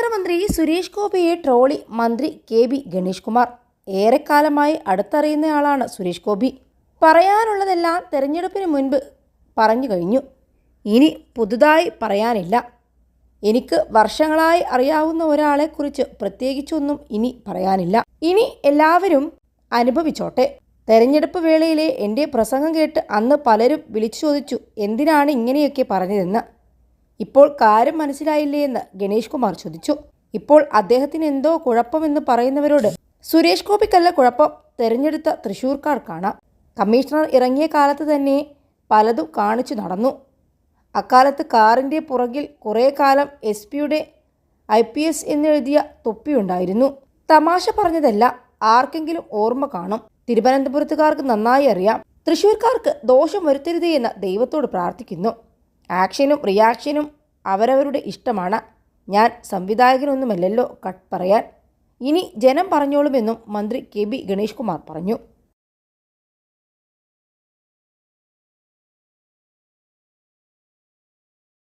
കേന്ദ്രമന്ത്രി സുരേഷ് ഗോപിയെ ട്രോളി മന്ത്രി കെ ബി ഗണേഷ് കുമാർ. ഏറെക്കാലമായി അടുത്തറിയുന്നയാളാണ് സുരേഷ് ഗോപി. പറയാനുള്ളതെല്ലാം തെരഞ്ഞെടുപ്പിന് മുൻപ് പറഞ്ഞു കഴിഞ്ഞു. ഇനി പുതുതായി പറയാനില്ല. എനിക്ക് വർഷങ്ങളായി അറിയാവുന്ന ഒരാളെക്കുറിച്ച് പ്രത്യേകിച്ചൊന്നും ഇനി പറയാനില്ല. ഇനി എല്ലാവരും അനുഭവിച്ചോട്ടെ. തെരഞ്ഞെടുപ്പ് വേളയിലെ എന്റെ പ്രസംഗം കേട്ട് അന്ന് പലരും വിളിച്ചു ചോദിച്ചു എന്തിനാണ് ഇങ്ങനെയൊക്കെ പറഞ്ഞതെന്ന്. ഇപ്പോൾ കാര്യം മനസ്സിലായില്ലേ എന്ന് ഗണേഷ് കുമാർ ചോദിച്ചു. ഇപ്പോൾ അദ്ദേഹത്തിന് എന്തോ കുഴപ്പമെന്ന് പറയുന്നവരോട് സുരേഷ് ഗോപിക്കല്ല കുഴപ്പം തെരഞ്ഞെടുത്ത തൃശൂർക്കാർക്കാണ്. കമ്മീഷണർ ഇറങ്ങിയ കാലത്ത് തന്നെ പലതും കാണിച്ചു നടന്നു. അക്കാലത്ത് കാറിന്റെ പുറകിൽ കുറേ കാലം എസ് പിയുടെ ഐ പി എസ് എന്നെഴുതിയ തൊപ്പിയുണ്ടായിരുന്നു തമാശ പറഞ്ഞതല്ല ആർക്കെങ്കിലും ഓർമ്മ കാണും. തിരുവനന്തപുരത്തുകാർക്ക് നന്നായി അറിയാം. തൃശ്ശൂർക്കാർക്ക് ദോഷം വരുത്തരുതേ എന്ന് ദൈവത്തോട് പ്രാർത്ഥിക്കുന്നു. ആക്ഷനും റിയാക്ഷനും അവരവരുടെ ഇഷ്ടമാണ്. ഞാൻ സംവിധായകനൊന്നുമല്ലല്ലോ കട്ട് പറയാൻ. ഇനി ജനം പറഞ്ഞോളുമെന്നും മന്ത്രി കെ ബി ഗണേഷ് കുമാർ പറഞ്ഞു.